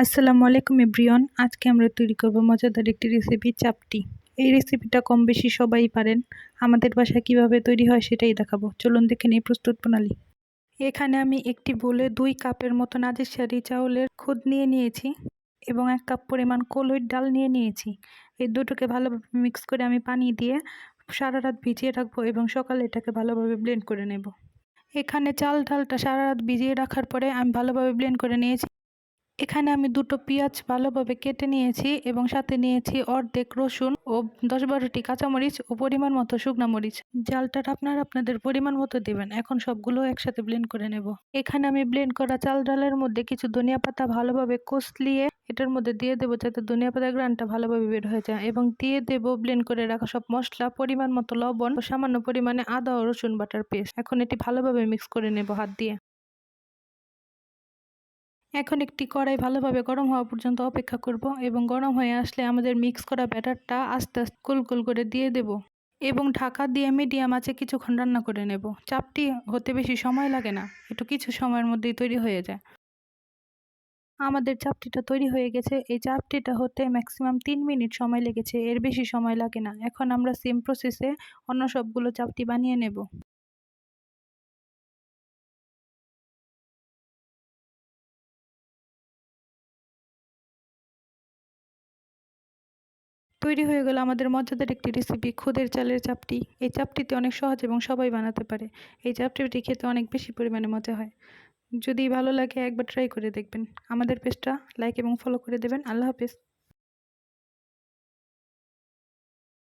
আসসালামু আলাইকুম এভরিওয়ান। আজকে আমরা তৈরি করব মজাদার একটি রেসিপি চাপটি। এই রেসিপিটা কম বেশি সবাই পারেন। আমাদের বাসায় কীভাবে তৈরি হয় সেটাই দেখাবো। চলুন দেখে নিই প্রস্তুত প্রণালী। এখানে আমি একটি বলে দুই কাপের মতো নাজের চাউলের খুদ নিয়ে নিয়েছি এবং এক কাপ পরিমাণ কলইর ডাল নিয়ে নিয়েছি। এই দুটোকে ভালোভাবে মিক্স করে আমি পানি দিয়ে সারা রাত ভিজিয়ে রাখব এবং সকালে এটাকে ভালোভাবে ব্লেন্ড করে নেব। এখানে চাল ডালটা সারা রাত ভিজিয়ে রাখার পরে আমি ভালোভাবে ব্লেন্ড করে নিয়েছি। এখানে আমি দুটো পেঁয়াজ ভালোভাবে কেটে নিয়েছি এবং সাথে নিয়েছি অর্ধেক রসুন ও দশ বারোটি কাঁচামরিচ ও পরিমাণ মতো শুকনা মরিচ। জালটা আপনারা আপনাদের পরিমাণ মতো দেবেন। এখন সবগুলো একসাথে ব্লেন্ড করে নেব। এখানে আমি ব্লেন্ড করা চাল ডালের মধ্যে কিছু ধনিয়া পাতা ভালোভাবে কষলিয়ে এটার মধ্যে দিয়ে দেবো যাতে ধনিয়া পাতার গ্রানটা ভালোভাবে বের হয়ে যায় এবং দিয়ে দেবো ব্লেন্ড করে রাখা সব মশলা, পরিমাণ মতো লবণ ও সামান্য পরিমাণে আদা ও রসুন বাটার পেস্ট এখন এটি ভালোভাবে মিক্স করে নেব হাত দিয়ে। এখন একটি কড়াই ভালোভাবে গরম হওয়া পর্যন্ত অপেক্ষা করব এবং গরম হয়ে আসলে আমাদের মিক্স করা ব্যাটারটা আস্তে আস্তে কুল কুল করে দিয়ে দেব এবং ঢাকা দিয়ে মিডিয়াম আছে কিছুক্ষণ রান্না করে নেব। চাপটি হতে বেশি সময় লাগে না, একটু কিছু সময়ের মধ্যেই তৈরি হয়ে যায়। আমাদের চাপটিটা তৈরি হয়ে গেছে, এই চাপটিটা হতে ম্যাক্সিমাম তিন মিনিট সময় লেগেছে, এর বেশি সময় লাগে না। এখন আমরা সেম প্রসেসে অন্য সবগুলো চাপটি বানিয়ে নেব। তৈরি হয়ে গেল আমাদের মজাদার একটি রেসিপি খুদের চালের চাপটি। এই চাপটিতে অনেক সহজ এবং সবাই বানাতে পারে। এই চাপটিটি খেতে অনেক বেশি পরিমাণে মজা হয়। যদি ভালো লাগে একবার ট্রাই করে দেখবেন। আমাদের পেজটা লাইক এবং ফলো করে দেবেন। আল্লাহ হাফিজ।